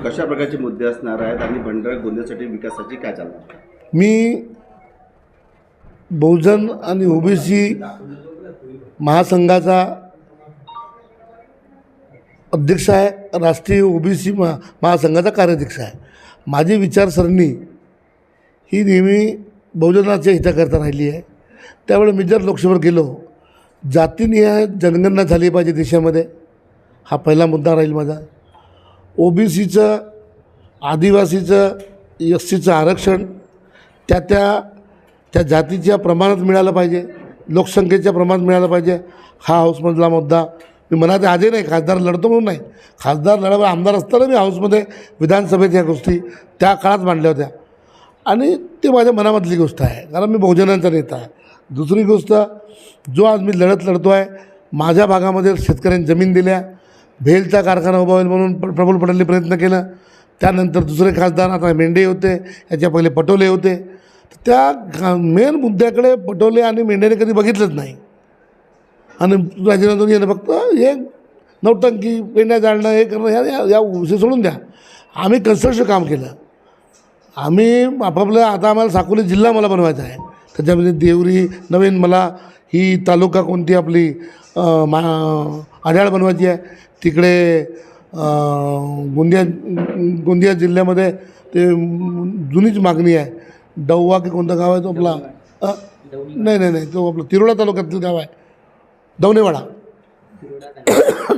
कशा प्रकारचे मुद्दे असणार आहेत आणि भंडारा गोंदियासाठी विकासाची काय चालणार? मी बहुजन आणि ओबीसी महासंघाचा अध्यक्ष आहे राष्ट्रीय ओबीसी महा महासंघाचा कार्याध्यक्ष आहे. माझी विचारसरणी ही नेहमी बहुजनाच्या हिताकरता राहिली आहे. त्यामुळे मी जर लोकसभेवर गेलो जातीनिहाय जनगणना झाली पाहिजे देशामध्ये. हा पहिला मुद्दा राहील माझा. ओबीसीचं आदिवासीचं एस सीचं आरक्षण त्या त्या त्या जातीच्या प्रमाणात मिळालं पाहिजे. लोकसंख्येच्या प्रमाणात मिळालं पाहिजे. हा हाऊसमधला मुद्दा मी मनात आधी नाही. खासदार लढतो म्हणून नाही. खासदार लढावा आमदार असताना मी हाऊसमध्ये विधानसभेत या गोष्टी त्या काळात मांडल्या होत्या. आणि ते माझ्या मनामधली गोष्ट आहे. कारण मी बहुजनांचा नेता आहे. दुसरी गोष्ट जो आज मी लढत लढतो आहे माझ्या भागामध्ये शेतकऱ्यांनी जमीन दिल्या भेलचा कारखाना उभा होईल म्हणून प्र- प्रफुल्ल पटेलने प्रयत्न केला. त्यानंतर दुसरे खासदार आता मेंढे होते याच्या पहिले पटोले होते. तर त्या मेन मुद्द्याकडे पटोले आणि मेंढेने कधी बघितलंच नाही. आणि राजीनामा येणं फक्त हे नौटंकी पेंड्या जाळणं हे करणं ह्या या- या विषय सोडून द्या. आम्ही कन्स्ट्रक्शन काम केलं. आम्ही आपापलं आता आम्हाला साकोली जिल्हा मला बनवायचा आहे. त्याच्यामध्ये देवरी नवीन मला ही तालुका कोणती आपली मा आढाळ बनवायची आहे. तिकडे गोंदिया गोंदिया जिल्ह्यामध्ये ते जुनीच मागणी आहे. डव्वा की कोणतं गाव आहे तो आपला? नाही नाही नाही तो आपला तिरोडा तालुक्यातील गाव आहे. दवनेवाडा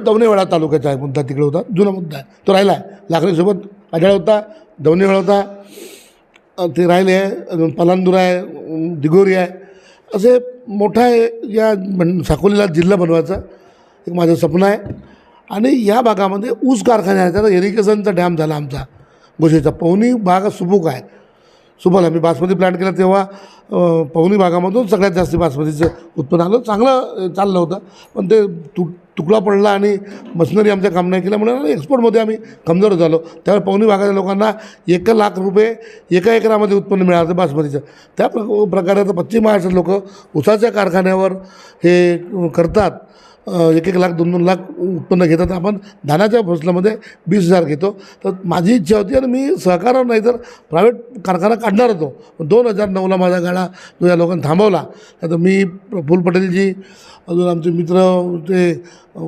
दवनेवाडा तालुक्याचा आहे मुद्दा तिकडे होता. जुना मुद्दा आहे. तो राहिला आहे. लाकडीसोबत आढळ होता दवनेवाडा होता. ते राहिले आहे. अजून आहे दिगोरी आहे. असे मोठा आहे या साकोलीला जिल्हा बनवायचा. एक माझं स्वप्न आहे. आणि या भागामध्ये ऊस कारखाने आहेत. त्याला इरिगेशनचा डॅम झाला आमचा. गोष्टीचा पवनी भाग सुबुक आहे. सुबल आम्ही बासमती प्लांट केला तेव्हा पवनी भागामधून सगळ्यात जास्त बासमतीचं उत्पन्न आलं. चांगलं चाललं होतं. पण ते तु तुकडा पडला आणि मशिनरी आमच्या काम नाही केलं म्हणून एक्सपोर्टमध्ये आम्ही कमजोर झालो. त्यामुळे पवनी भागाच्या लोकांना एक लाख रुपये एका एकरामध्ये उत्पन्न मिळालं बासमतीचं. त्या प्र प्रकारे आता पश्चिम महाराष्ट्रात लोक उसाच्या कारखान्यावर हे करतात. एक एक लाख दोन दोन लाख उत्पन्न घेतात. आपण धानाच्या फसलामध्ये वीस हजार घेतो. तर माझी इच्छा होती आणि मी सहकार नाही तर प्रायव्हेट कारखाना काढणार होतो. पण दोन हजार नऊला माझा गाडा जो या लोकांनी थांबवला. तर मी प्रफुल पटेलजी अजून आमचे मित्र ते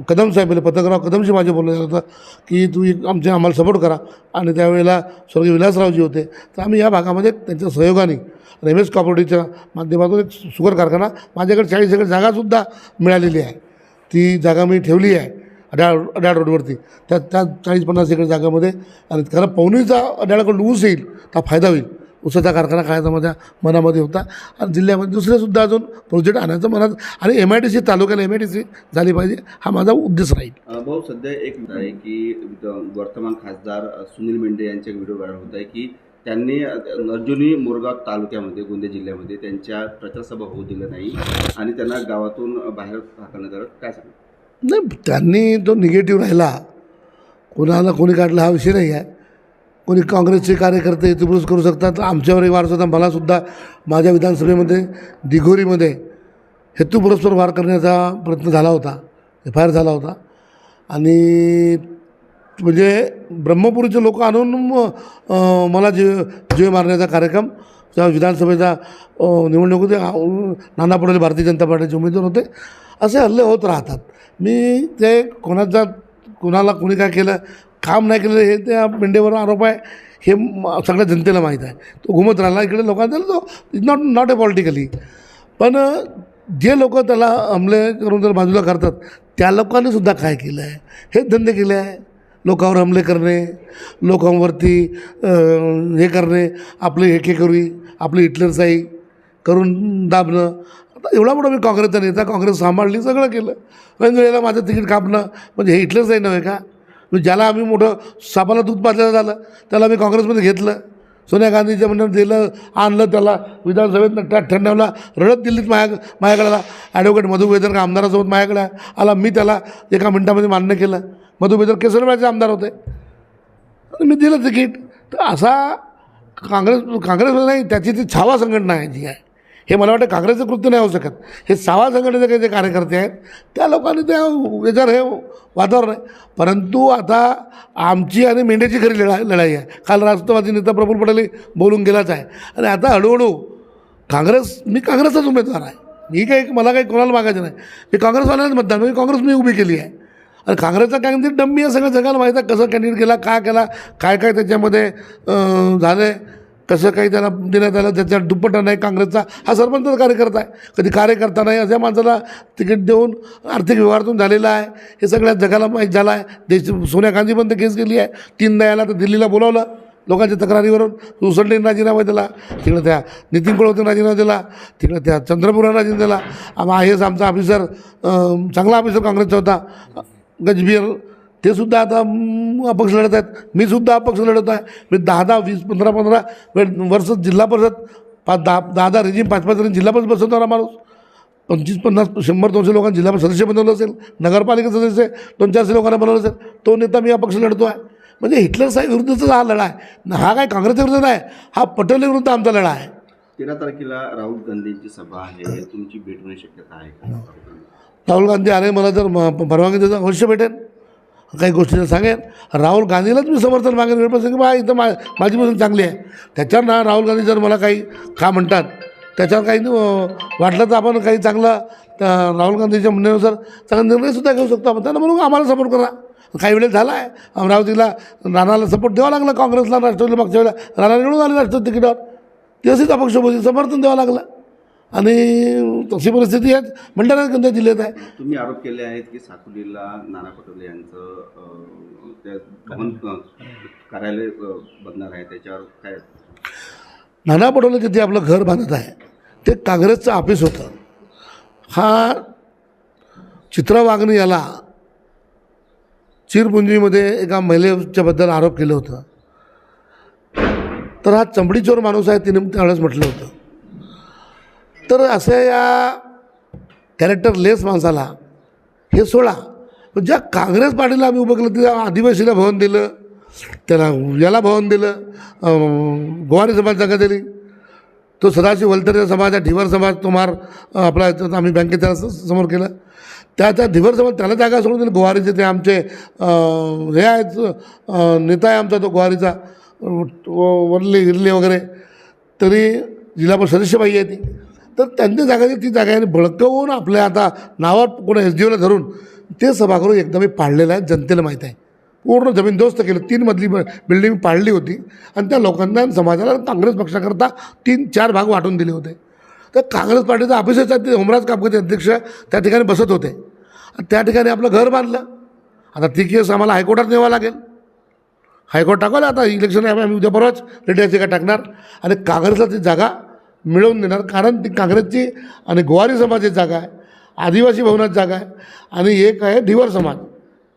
कदम साहेब म्हणजे पत्रकाराव कदमशी माझे बोललं झालं होतं की तुम्ही आमचे आम्हाला सपोर्ट करा. आणि त्यावेळेला स्वर्गीय विलासरावजी होते. तर आम्ही या भागामध्ये त्यांच्या सहयोगाने एम एस कॉपरेटिव्हच्या माध्यमातून एक सुगर कारखाना माझ्याकडे चाळीस एकर जागासुद्धा मिळालेली आहे. ती जागा मी ठेवली आहे अड्याळ अड्याळ रोडवरती. त्या त्या चाळीस पन्नास एकर जागामध्ये आणि कारण पवनीचा अड्याळकडून ऊस येईल तर फायदा होईल. उसाचा कारखाना खायचा माझ्या मनामध्ये होता. आणि जिल्ह्यामध्ये दुसरेसुद्धा अजून प्रोजेक्ट आणायचं मनात आणि एम आय टी सी तालुक्याला एम आय टी सी झाली पाहिजे हा माझा उद्देश राहील. भाऊ सध्या एक आहे की वर्तमान खासदार सुनील मेंढे यांचे व्हिडिओ व्हायरल होत आहे की त्यांनी अर्जुनी मोरगाव तालुक्यामध्ये गोंदिया जिल्ह्यामध्ये त्यांच्या प्रचारसभा होऊ दिलं नाही आणि त्यांना गावातून बाहेर हाकलण्यात आलं. काय सांगा? नाही त्यांनी तो निगेटिव्ह राहिला कोणाला कोणी काढला हा विषय नाही आहे. कोणी काँग्रेसचे कार्यकर्ते इतिवृत्त करू शकतात. आमच्यावरही वार होता. मलासुद्धा माझ्या विधानसभेमध्ये दिघोरीमध्ये हेतुपुरस्पर वार करण्याचा प्रयत्न झाला होता. एफ आय आर झाला होता. आणि म्हणजे ब्रह्मपुरीचे लोक आणून मला जीव जीव मारण्याचा कार्यक्रम त्या विधानसभेचा अं, निवडणूक होते नाना पटोले भारतीय जनता पार्टीचे उमेदवार होते. असे हल्ले होत राहतात. मी ते कोणाचा कोणाला कोणी काय केलं काम नाही केलं हे त्या मेंढेवर आरोप आहे हे सगळ्या जनतेला माहीत आहे. तो घुमत राहिला इकडे लोकांना तो is not not a politically पण जे लोक त्याला हमले करून जर बाजूला करतात त्या लोकांनी सुद्धा काय केलं आहे हेच धंदे केले आहे. लोकांवर हमले करणे लोकांवरती हे करणे आपले आपली हेकेकरी आपली हिटलरशाही करून दाबणं. आता एवढा मोठा मी काँग्रेसचा नेता काँग्रेस सांभाळली सगळं केलं. पण माझं तिकीट कापणं म्हणजे हे हिटलरशाही नव्हे का? म्हणजे ज्याला आम्ही मोठं सापाला दूध पाजलं झालं त्याला मी काँग्रेसमध्ये घेतलं. सोनिया गांधीच्या म्हणून दिलं आणलं त्याला विधानसभेत त्या ठरण्याला रडत दिल्लीत माझ्या माझ्याकडे आला ॲडव्होकेट मधु आमदारासोबत माझ्याकडे आला. मी त्याला एका मिनटामध्ये मान्य केलं. मधु बेदर आमदार होते. मी दिलं तिकीट. तर असा काँग्रेस काँग्रेसमध्ये नाही त्याची ती छावा संघटना आहे जी आहे हे मला वाटतं काँग्रेसचं कृत्य नाही होऊ शकत. हे सावा संघटनेचे काही जे कार्यकर्ते आहेत त्या लोकांनी त्या याच्यावर हे वातावरण आहे. परंतु आता आमची आणि मेंढ्याची खरी लढा लढाई आहे. काल राष्ट्रवादी नेता प्रफुल्ल पटेल बोलून गेलाच आहे. आणि आता हळूहळू काँग्रेस मी काँग्रेसचाच उमेदवार आहे. मी काही मला काही कोणाला मागायचं नाही. मी काँग्रेसवाल्यांनाच मतदान मी काँग्रेस मी उभी केली आहे. आणि काँग्रेसचा कॅन्डिडेट डम्मी आहे सगळं जगाला माहीत आहे कसं कॅन्डिडेट केला काय केला काय काय त्याच्यामध्ये झालं आहे कसं काही त्याला देण्यात आलं त्याच्या दुप्पटा नाही काँग्रेसचा. हा सरपंच कार्यकर्ता आहे. कधी कार्यकर्ता नाही अशा माणसाला तिकीट देऊन आर्थिक व्यवहारातून झालेला आहे. हे सगळ्या जगाला माहीत झालं आहे. देश सोनिया गांधी पण ते केस केली आहे. तीनदा याला तर दिल्लीला बोलावलं. लोकांच्या तक्रारीवरून उसंडीने राजीनामा दिला. तिकडं त्या नितीन पळवतेने राजीनामा दिला. तिकडं त्या चंद्रपुरानं राजीनामा दिला. आम आय एस आमचा ऑफिसर चांगला ऑफिसर काँग्रेसचा होता. गजबीर ते सुद्धा आता अपक्ष लढत आहेत. मी सुद्धा अपक्ष लढत आहे. मी दहा दहा वीस पंधरा पंधरा वर्ष जिल्हा परिषद पाच दहा दहा दहा रेजिम पाच पाच रेजिम जिल्हा परिषद बसवणारा माणूस. पंचवीस पन्नास शंभर दोनशे लोकांना जिल्हा सदस्य बनवलं असेल नगरपालिका सदस्य दोन चारशे लोकांना बनवलं असेल तो नेता मी अपक्ष लढतो आहे. म्हणजे हिटलर साहेब विरुद्धचा हा लढा आहे. हा काय काँग्रेसच्या विरुद्ध नाही हा पटेल विरुद्ध आमचा लढा आहे. तेरा तारखेला राहुल गांधींची सभा आहे. तुमची भेट होण्याची शक्यता आहे राहुल गांधी आले मला जर परवानगी देता अवश्य भेटेन. काही गोष्टी सांगेन. राहुल गांधीलाच मी समर्थन मागेन. वेळपासून की बा इथं मा माझी पसंत चांगली आहे. त्याच्यावर ना राहुल गांधी जर मला काही का म्हणतात त्याच्यावर काही वाटलं तर आपण काही चांगलं राहुल गांधीच्या म्हणण्यानुसार चांगला निर्णयसुद्धा घेऊ शकतो. आपण त्यांना म्हणून आम्हाला सपोर्ट करा. काही वेळेस झाला आहे अमरावतीला राणाला सपोर्ट द्यावा लागला काँग्रेसला राष्ट्रवादीला मागच्या वेळेला राणा निवडून आले राष्ट्रवादी तिकीटावर. तसेच अपक्ष होते समर्थन द्यावं लागलं. आणि तशी परिस्थिती आहे. भंडारा कोणत्या जिल्ह्यात आहे? तुम्ही आरोप केले आहेत की साकुलीला नाना पटोले यांचं अं, त्या भवन अं, कार्यालय अं, बनणार आहे. त्याच्यावर काय? नाना पटोले जिथे आपलं घर बांधत आहे ते काँग्रेसचं ऑफिस होतं. हा चित्रा वागणे याला चिरपुंजीमध्ये एका महिलेच्याबद्दल आरोप केलं होतं. तर हा चमडीचोर माणूस आहे तिने त्यावेळेस म्हटलं होतं. तर अशा या कॅरेक्टर लेस माणसाला हे सोडा. ज्या काँग्रेस पार्टीला आम्ही उभं केलं त्या आदिवासीला भवन दिलं त्याला याला भवन दिलं गोवारी समाज जागा दिली तो सदाशिव वलतरे समाज आहे ढिवर समाज तुम्हार आपला आम्ही बँकेत त्याला समोर केलं. त्याचा धिवर ढिवर समाज त्याला जागा सोडून दिली गोवारीचे ते आमचे हे आहेत नेता आहे आमचा तो गोवारीचा अं, व- वरली वगैरे. तरी जिल्हा परिषद सदस्यबाई आहे ती. तर त्यांच्या जागा ती जागा आहे. भडकवून आपल्या आता नावात कोणा एस डी ओला धरून ते सभागृह एकदम पाडलेलं आहे. जनतेला माहीत आहे. पूर्ण जमीन दोस्त केलं. तीन मधली बिल्डिंग पाडली होती. आणि त्या लोकांना समाजाला काँग्रेस पक्षाकरता तीन चार भाग वाटून दिले होते. तर काँग्रेस पार्टीचा ऑफिसच आहे ते होमराज कापकते अध्यक्ष त्या ठिकाणी बसत होते. त्या ठिकाणी आपलं घर बांधलं. आता ती केस आम्हाला हायकोर्टात न्यावं लागेल. हायकोर्ट टाकवलं आता. इलेक्शन आहे आम्ही उद्या परवाच. रेडियाची काय टाकणार? आणि काँग्रेसला ती जागा मिळवून देणार. कारण ती काँग्रेसची आणि गोवारी समाजाची जागा आहे आदिवासी भवनात जागा आहे आणि एक आहे धिवर समाज.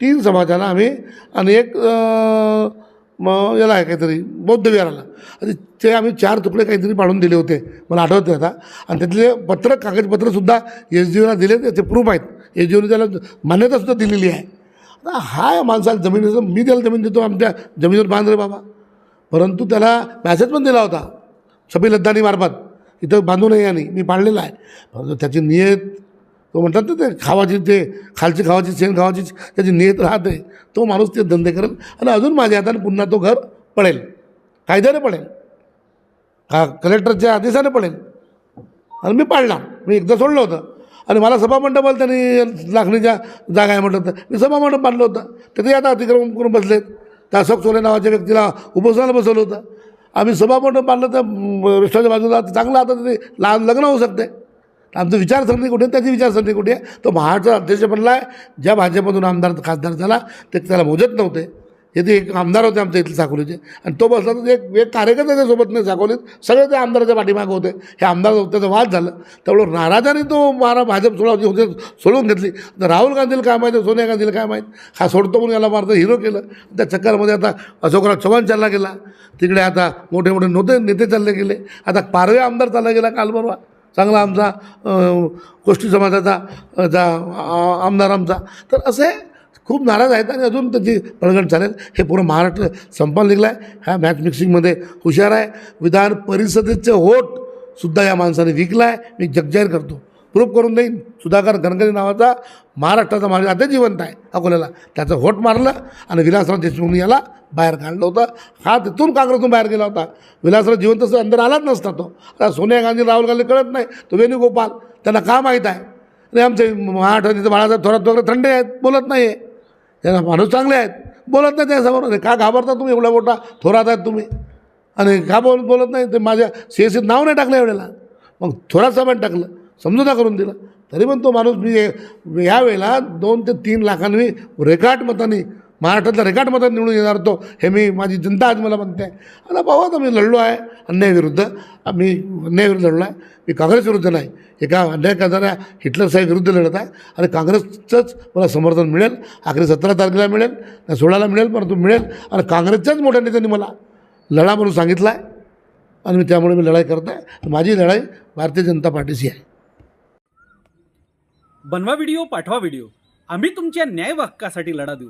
तीन समाजाला आम्ही आणि एक मग म याला आहे काहीतरी बौद्ध विहाराला. आणि ते आम्ही चार तुकडे काहीतरी पाडून दिले होते. मला आठवते आता. आणि त्यातले पत्र कागदपत्रसुद्धा एस डी ओला दिले त्याचे प्रूफ आहेत. एस डी ओने त्याला मान्यतासुद्धा दिलेली आहे. आता हा या माणसाला जमिनीचं मी त्याला जमीन देतो आमच्या जमिनीवर बांध रे बाबा. परंतु त्याला मॅसेज पण दिला होता छबी लद्दानी मार्फत. इथं बांधू नये याने मी पाळलेला आहे. परंतु त्याची नियत तो म्हणतात ना ते खावाची ते खालची खावाची शेण खावाची त्याची नियत राहते तो माणूस ते धंदे करेल आणि अजून माझ्या हाताने पुन्हा तो घर पडेल. कायद्याने पडेल. का कलेक्टरच्या आदेशाने पडेल. आणि मी पाळला मी एकदा सोडलं होतं. आणि मला सभामंडपाला त्यांनी लाखणीच्या जागा आहे म्हटलं तर मी सभामंडप बांधलं होतं. तिथे आता अतिक्रमण करून बसलेत. त्या अशोक सोले नावाच्या व्यक्तीला उपोषणाला बसवलं होतं. आम्ही सभामंडप बांधलं तर म, रस्त्याच्या बाजूला चांगलं आता ते लहान लग्न होऊ शकते. आमचं विचारसरणी कुठे आहे, त्याची विचारसरणी कुठे आहे? तो महाराष्ट्र अध्यक्ष बनला आहे ज्या भाजपमधून आमदार खासदार झाला ते त्याला मोजत नव्हते. हे ते एक आमदार होते आमच्या इथले साकोलीचे. आणि तो बसला तर एक एक कार्यकर्ता त्याच्यासोबत नाही साकोलीत. सगळे ते आमदाराच्या पाठीमागं होते. हे आमदार त्याचा वाद झालं. त्यामुळं नाराजाने तो मारा भाजप सोडा होते सोडून घेतली. तर राहुल गांधीला काय माहीत सोनिया गांधीला काय माहीत? हा सोडतो म्हणून याला मारतं हिरो केलं. त्या चक्करमध्ये आता अशोकराव चव्हाण चालला गेला. तिकडे आता मोठे मोठे नोते नेते चालले गेले. आता पारवे आमदार चालला गेला काल परवा. चांगला आमचा गोष्टी समाजाचा जा आमदार आमचा. तर असे खूप नाराज आहेत आणि अजून त्याची पळगण चालेल. हे पूर्ण महाराष्ट्र संपाला निघला आहे ह्या मॅच मिक्सिंगमध्ये हुशार आहे. विधान परिषदेचे होट सुद्धा या माणसाने विकला आहे मी जगजाहीर करतो. प्रूफ करून देईन. सुधाकर गणगरी नावाचा महाराष्ट्राचा माझे आता जिवंत आहे अकोल्याला. त्याचं होट मारलं आणि विलासराव देशमुखनी याला बाहेर काढलं होतं. हा तिथून काँग्रेसतून बाहेर गेला होता. विलासराव जिवंत असं अंदर आलाच नसता तो. आता सोनिया गांधी राहुल गांधी कळत नाही. तो वेणुगोपाल. त्यांना का माहीत आहे? आणि आमचे महाराष्ट्राचे बाळासाहेब थोरात वगैरे थंडे आहेत. बोलत नाही आहे त्यांना माणूस चांगले आहेत. बोलत नाही त्यासमोर का घाबरता तुम्ही एवढा मोठा? थोरात आहेत तुम्ही. आणि का बोल बोलत नाही? ते माझ्या सी एस नाव नाही टाकलं एवढ्याला. मग थोडा सामान टाकलं. समजूता करून दिलं. तरी पण तो माणूस मी ह्या यावेळेला दोन ते तीन लाखांनी रेखाट मतांनी महाराष्ट्रातल्या रेखाट मतात निवडून येणार होतो हे मी माझी जनता आज मला म्हणते. आता भाऊ आता मी लढलो आहे अन्यायाविरुद्ध मी अन्यायाविरुद्ध लढलो आहे. मी काँग्रेस विरुद्ध नाही. एका अन्याय करणाऱ्या हिटलर साहेब विरुद्ध लढत आहे. आणि काँग्रेसचंच मला समर्थन मिळेल. आखरी सतरा तारखेला मिळेल सोळाला मिळेल परंतु मिळेल. आणि काँग्रेसच्याच मोठ्या नेत्यांनी मला लढा म्हणून सांगितला आहे. आणि मी त्यामुळे मी लढाई करत आहे माझी लढाई भारतीय जनता पार्टीशी आहे. बनवा व्हिडिओ पाठवा व्हिडिओ आम्ही तुमच्या न्याय हक्कासाठी लढा देऊ.